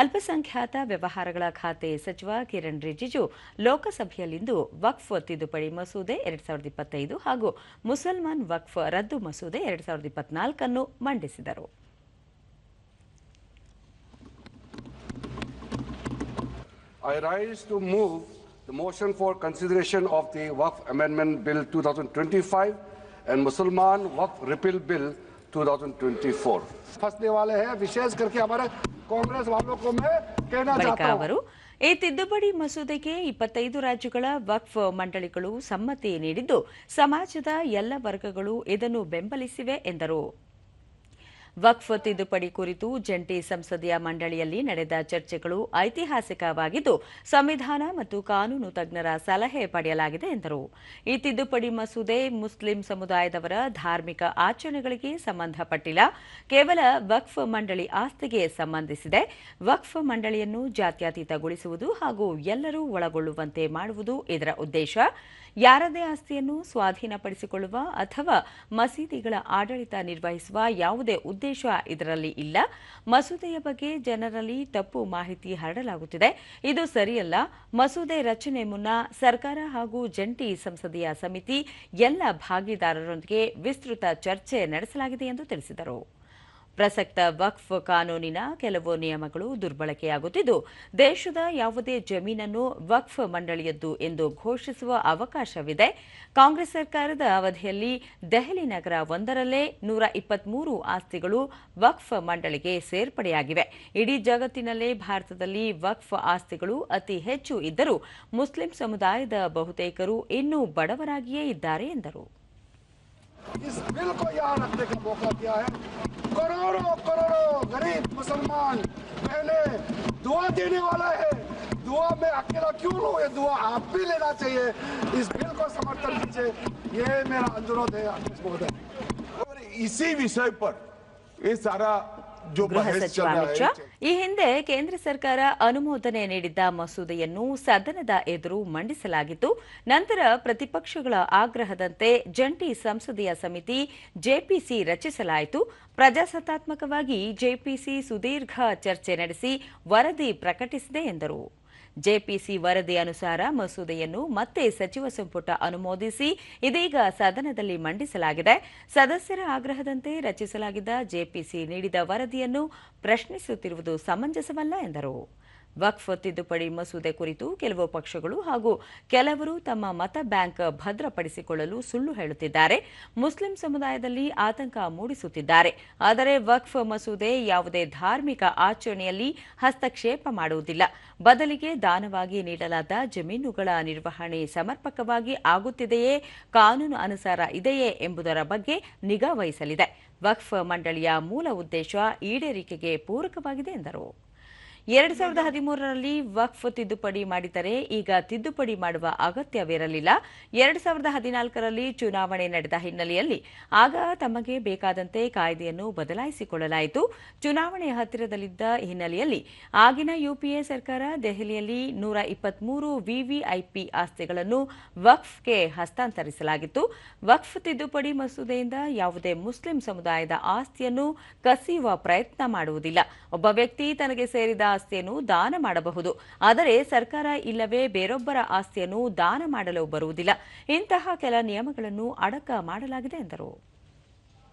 ಅಲ್ಪಸಂಖ್ಯಾತ ವ್ಯವಹಾರಗಳ ಖಾತೆ ಸಚಿವ ಕಿರಣ್ ರಿಜಿಜು ಲೋಕಸಭೆಯಲ್ಲಿಂದು ವಕ್ಫ್ ತಿದ್ದುಪಡಿ ಮಸೂದೆ ಎರಡ್ ಸಾವಿರದ ಇಪ್ಪತ್ತೈದು ಹಾಗೂ ಮುಸಲ್ಮಾನ್ ವಕ್ಫ್ ರದ್ದು ಮಸೂದೆ ಎರಡ್ ಸಾವಿರದ ಇಪ್ಪತ್ನಾಲ್ಕನ್ನು ಮಂಡಿಸಿದರು I rise to move the motion for consideration of the Waqf Amendment Bill 2025 and Musalman Waqf Repeal Bill 2024. फंसने वाले हैं विशेष करके हमारे ಕಾಂಗ್ರೆಸ್ ಬಳಿಕ ಅವರು, ಈ ತಿದ್ದುಪಡಿ ಮಸೂದೆಗೆ ಇಪ್ಪತ್ತೈದು ರಾಜ್ಯಗಳ ವಕ್ಫ್ ಮಂಡಳಿಗಳು ಸಮ್ಮತಿ ನೀಡಿದ್ದು, ಸಮಾಜದ ಎಲ್ಲ ವರ್ಗಗಳು ಇದನ್ನು ಬೆಂಬಲಿಸಿವೆ, ಎಂದರು. ವಕ್ಫ್ ತಿದ್ದುಪಡಿ ಕುರಿತು ಜಂಟಿ ಸಂಸದೀಯ ಮಂಡಳಿಯಲ್ಲಿ ನಡೆದ ಚರ್ಚೆಗಳು ಐತಿಹಾಸಿಕವಾಗಿದ್ದು, ಸಂವಿಧಾನ ಮತ್ತು ಕಾನೂನು ತಜ್ಞರ ಸಲಹೆ ಪಡೆಯಲಾಗಿದೆ ಎಂದರು. ಈ ತಿದ್ದುಪಡಿ ಮಸೂದೆ ಮುಸ್ಲಿಂ ಸಮುದಾಯದವರ ಧಾರ್ಮಿಕ ಆಚರಣೆಗಳಿಗೆ ಸಂಬಂಧಪಟ್ಟಿಲ್ಲ. ಕೇವಲ ವಕ್ಫ್ ಮಂಡಳಿ ಆಸ್ತಿಗೆ ಸಂಬಂಧಿಸಿದೆ. ವಕ್ಫ್ ಮಂಡಳಿಯನ್ನು ಜಾತ್ಯತೀತಗೊಳಿಸುವುದು ಹಾಗೂ ಎಲ್ಲರೂ ಒಳಗೊಳ್ಳುವಂತೆ ಮಾಡುವುದು ಇದರ ಉದ್ದೇಶ. ಯಾರದೇ ಆಸ್ತಿಯನ್ನು ಸ್ವಾಧೀನಪಡಿಸಿಕೊಳ್ಳುವ ಅಥವಾ ಮಸೀದಿಗಳ ಆಡಳಿತ ನಿರ್ವಹಿಸುವ ಯಾವುದೇ ಉದ್ದೇಶ ಇದರಲ್ಲಿ ಇಲ್ಲ. ಮಸೂದೆಯ ಬಗ್ಗೆ ಜನರಲ್ಲಿ ತಪ್ಪು ಮಾಹಿತಿ ಹರಡಲಾಗುತ್ತಿದೆ. ಇದು ಸರಿಯಲ್ಲ. ಮಸೂದೆ ರಚನೆ ಮುನ್ನ ಸರ್ಕಾರ ಹಾಗೂ ಜಂಟಿ ಸಂಸದೀಯ ಸಮಿತಿ ಎಲ್ಲ ಭಾಗಿದಾರರೊಂದಿಗೆ ವಿಸ್ತೃತ ಚರ್ಚೆ ನಡೆಸಲಾಗಿದೆ ಎಂದು ತಿಳಿಸಿದರು. ಪ್ರಸಕ್ತ ವಕ್ಫ್ ಕಾನೂನಿನ ಕೆಲವು ನಿಯಮಗಳು ದುರ್ಬಳಕೆಯಾಗುತ್ತಿದ್ದು, ದೇಶದ ಯಾವುದೇ ಜಮೀನನ್ನು ವಕ್ಫ್ ಮಂಡಳಿಯದ್ದು ಎಂದು ಘೋಷಿಸುವ ಅವಕಾಶವಿದೆ. ಕಾಂಗ್ರೆಸ್ ಸರ್ಕಾರದ ಅವಧಿಯಲ್ಲಿ ದೆಹಲಿ ನಗರ ಒಂದರಲ್ಲೇ ನೂರ ಇಪ್ಪತ್ಮೂರು ಆಸ್ತಿಗಳು ವಕ್ಫ್ ಮಂಡಳಿಗೆ ಸೇರ್ಪಡೆಯಾಗಿವೆ. ಇಡೀ ಜಗತ್ತಿನಲ್ಲೇ ಭಾರತದಲ್ಲಿ ವಕ್ಫ್ ಆಸ್ತಿಗಳು ಅತಿ ಹೆಚ್ಚು ಇದ್ದರೂ ಮುಸ್ಲಿಂ ಸಮುದಾಯದ ಬಹುತೇಕರು ಇನ್ನೂ ಬಡವರಾಗಿಯೇ ಇದ್ದಾರೆ ಎಂದರು. इस बिल को यहाँ रखने का मौका दिया है। करोड़ों करोड़ों गरीब मुसलमान पहले दुआ देने वाला है। दुआ में अकेला क्यों लू? ये दुआ आप भी लेना चाहिए। इस बिल को समर्थन दीजिए। ये मेरा अनुरोध है और इसी विषय पर ये सारा ಗೃಹ ಸಚಿವ ಅಮಿತ್ ಶಾ. ಈ ಹಿಂದೆ ಕೇಂದ್ರ ಸರ್ಕಾರ ಅನುಮೋದನೆ ನೀಡಿದ್ದ ಮಸೂದೆಯನ್ನು ಸದನದ ಎದುರು ಮಂಡಿಸಲಾಗಿತ್ತು. ನಂತರ ಪ್ರತಿಪಕ್ಷಗಳ ಆಗ್ರಹದಂತೆ ಜಂಟಿ ಸಂಸದೀಯ ಸಮಿತಿ ಜೆಪಿಸಿ ರಚಿಸಲಾಯಿತು. ಪ್ರಜಾಸತ್ತಾತ್ಮಕವಾಗಿ ಜೆಪಿಸಿ ಸುದೀರ್ಘ ಚರ್ಚೆ ನಡೆಸಿ ವರದಿ ಪ್ರಕಟಿಸಿದೆ ಎಂದರು. ಜೆಪಿಸಿ ವರದಿ ಅನುಸಾರ ಮಸೂದೆಯನ್ನು ಮತ್ತೆ ಸಚಿವ ಸಂಪುಟ ಅನುಮೋದಿಸಿ ಇದೀಗ ಸದನದಲ್ಲಿ ಮಂಡಿಸಲಾಗಿದೆ. ಸದಸ್ಯರ ಆಗ್ರಹದಂತೆ ರಚಿಸಲಾಗಿದ್ದ ಜೆಪಿಸಿ ನೀಡಿದ ವರದಿಯನ್ನು ಪ್ರಶ್ನಿಸುತ್ತಿರುವುದು ಸಮಂಜಸವಲ್ಲ ಎಂದರು. ವಕ್ಫ್ ತಿದ್ದುಪಡಿ ಮಸೂದೆ ಕುರಿತು ಕೆಲವು ಪಕ್ಷಗಳು ಹಾಗೂ ಕೆಲವರು ತಮ್ಮ ಮತ ಬ್ಯಾಂಕ್ ಭದ್ರಪಡಿಸಿಕೊಳ್ಳಲು ಸುಳ್ಳು ಹೇಳುತ್ತಿದ್ದಾರೆ. ಮುಸ್ಲಿಂ ಸಮುದಾಯದಲ್ಲಿ ಆತಂಕ ಮೂಡಿಸುತ್ತಿದ್ದಾರೆ. ಆದರೆ ವಕ್ಫ್ ಮಸೂದೆ ಯಾವುದೇ ಧಾರ್ಮಿಕ ಆಚರಣೆಯಲ್ಲಿ ಹಸ್ತಕ್ಷೇಪ ಮಾಡುವುದಿಲ್ಲ. ಬದಲಿಗೆ ದಾನವಾಗಿ ನೀಡಲಾದ ಜಮೀನುಗಳ ನಿರ್ವಹಣೆ ಸಮರ್ಪಕವಾಗಿ ಆಗುತ್ತಿದೆಯೇ, ಕಾನೂನು ಅನುಸಾರ ಇದೆಯೇ ಎಂಬುದರ ಬಗ್ಗೆ ನಿಗಾ ವಹಿಸಲಿದೆ. ವಕ್ಫ್ ಮಂಡಳಿಯ ಮೂಲ ಉದ್ದೇಶ ಈಡೇರಿಕೆಗೆ ಪೂರಕವಾಗಿದೆ ಎಂದರು. ಎರಡು ಸಾವಿರದ ಹದಿಮೂರರಲ್ಲಿ ವಕ್ಫ್ ತಿದ್ದುಪಡಿ ಮಾಡಿದರೆ ಈಗ ತಿದ್ದುಪಡಿ ಮಾಡುವ ಅಗತ್ಯವಿರಲಿಲ್ಲ. ಎರಡ್ ಸಾವಿರದ ಹದಿನಾಲ್ಕರಲ್ಲಿ ಚುನಾವಣೆ ನಡೆದ ಹಿನ್ನೆಲೆಯಲ್ಲಿ ಆಗ ತಮಗೆ ಬೇಕಾದಂತೆ ಕಾಯ್ದೆಯನ್ನು ಬದಲಾಯಿಸಿಕೊಳ್ಳಲಾಯಿತು. ಚುನಾವಣೆ ಹತ್ತಿರದಲ್ಲಿದ್ದ ಹಿನ್ನೆಲೆಯಲ್ಲಿ ಆಗಿನ ಯುಪಿಎ ಸರ್ಕಾರ ದೆಹಲಿಯಲ್ಲಿ ನೂರ ಇಪ್ಪತ್ಮೂರು ವಿವಿಐಪಿ ಆಸ್ತಿಗಳನ್ನು ವಕ್ಫ್ಗೆ ಹಸ್ತಾಂತರಿಸಲಾಗಿತ್ತು. ವಕ್ಫ್ ತಿದ್ದುಪಡಿ ಮಸೂದೆಯಿಂದ ಯಾವುದೇ ಮುಸ್ಲಿಂ ಸಮುದಾಯದ ಆಸ್ತಿಯನ್ನು ಕಸಿಯುವ ಪ್ರಯತ್ನ ಮಾಡುವುದಿಲ್ಲ. ಒಬ್ಬ ವ್ಯಕ್ತಿ ತನಗೆ ಸೇರಿದ ಆಸ್ತಿಯನ್ನು ದಾನ ಮಾಡಬಹುದು ಆದರೆ ಸರ್ಕಾರ ಇಲ್ಲವೇ ಬೇರೊಬ್ಬರ ಆಸ್ತಿಯನ್ನು ದಾನ ಮಾಡಲು ಬರುವುದಿಲ್ಲ ಇಂತಹ ಕೆಲ ನಿಯಮಗಳನ್ನು ಅಡಕ ಮಾಡಲಾಗಿದೆ ಎಂದರು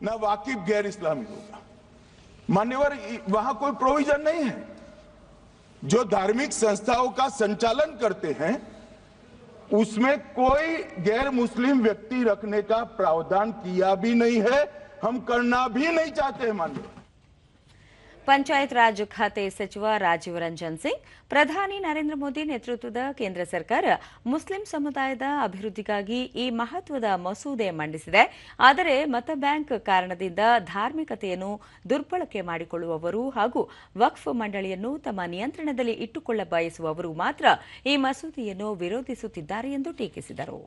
ना वाकिफ गैर इस्लामी होगा मान्यवर इ- वहां कोई प्रोविजन नहीं है जो धार्मिक संस्थाओं का संचालन करते हैं उसमें कोई गैर मुस्लिम व्यक्ति रखने का प्रावधान किया भी नहीं है हम करना भी नहीं चाहते हैं मान्यवर ಪಂಚಾಯತ್ ರಾಜ್ ಖಾತೆ ಸಚಿವ ರಾಜೀವ್ ರಂಜನ್ ಸಿಂಗ್, ಪ್ರಧಾನಿ ನರೇಂದ್ರ ಮೋದಿ ನೇತೃತ್ವದ ಕೇಂದ್ರ ಸರ್ಕಾರ ಮುಸ್ಲಿಂ ಸಮುದಾಯದ ಅಭಿವೃದ್ಧಿಗಾಗಿ ಈ ಮಹತ್ವದ ಮಸೂದೆ ಮಂಡಿಸಿದೆ. ಆದರೆ ಮತ ಬ್ಯಾಂಕ್ ಕಾರಣದಿಂದ ಧಾರ್ಮಿಕತೆಯನ್ನು ದುರ್ಬಳಕೆ ಮಾಡಿಕೊಳ್ಳುವವರು ಹಾಗೂ ವಕ್ಫ್ ಮಂಡಳಿಯನ್ನು ತಮ್ಮ ನಿಯಂತ್ರಣದಲ್ಲಿ ಇಟ್ಟುಕೊಳ್ಳ ಬಯಸುವವರು ಮಾತ್ರ ಈ ಮಸೂದೆಯನ್ನು ವಿರೋಧಿಸುತ್ತಿದ್ದಾರೆ ಎಂದು ಟೀಕಿಸಿದರು.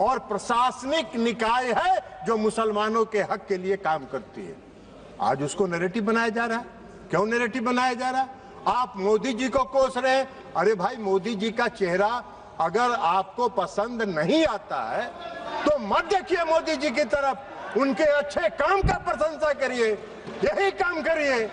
और प्रशासनिक निकाय है जो मुसलमानों के हक के लिए काम करती है। आज उसको नैरेटिव बनाया जा रहा है। क्यों नैरेटिव बनाया जा रहा है? आप मोदी जी को कोस रहे हैं। अरे भाई, मोदी जी का चेहरा अगर आपको पसंद नहीं आता है तो मत देखिए मोदी जी की तरफ़। उनके अच्छे काम का प्रशंसा करिए। यही काम करिए।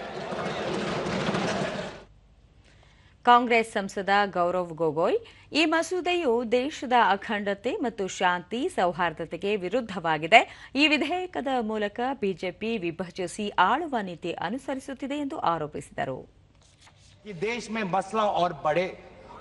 ಕಾಂಗ್ರೆಸ್ ಸಂಸದ ಗೌರವ್ ಗೊಗೋಯ್, ಈ ಮಸೂದೆಯು ದೇಶದ ಅಖಂಡತೆ ಮತ್ತು ಶಾಂತಿ ಸೌಹಾರ್ದತೆಗೆ ವಿರುದ್ಧವಾಗಿದೆ. ಈ ವಿಧೇಯಕದ ಮೂಲಕ ಬಿಜೆಪಿ ವಿಭಜಿಸಿ ಆಳುವ ನೀತಿ ಅನುಸರಿಸುತ್ತಿದೆ ಎಂದು ಆರೋಪಿಸಿದರು.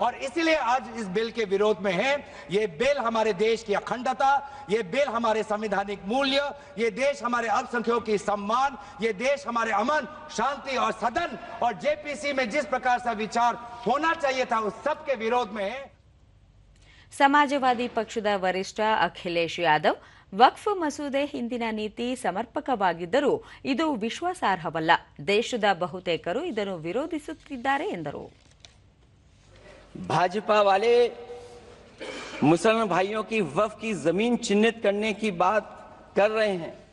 और बढ़े और इसलिए आज इस बिल के विरोध में है ये बिल हमारे देश की अखंडता ये बिल हमारे संवैधानिक मूल्य ये देश हमारे अल्पसंख्यकों की सम्मान ये देश हमारे अमन शांति और सदन और जेपीसी में जिस प्रकार से विचार होना चाहिए था उस सब के विरोध में है ಸಮಾಜವಾದಿ ಪಕ್ಷದ ವರಿಷ್ಠ ಅಖಿಲೇಶ್ ಯಾದವ್ ವಕ್ಫ್ ಮಸೂದೆ ಹಿಂದಿನ ನೀತಿ ಸಮರ್ಪಕವಾಗಿದ್ದರೂ ಇದು ವಿಶ್ವಾಸಾರ್ಹವಲ್ಲ ದೇಶದ ಬಹುತೇಕರು ಇದನ್ನು ವಿರೋಧಿಸುತ್ತಿದ್ದಾರೆ ಎಂದರು भाजपा वाले मुसलमान भाइयों की वफ की ज़मीन चिन्हित करने की बात कर रहे हैं।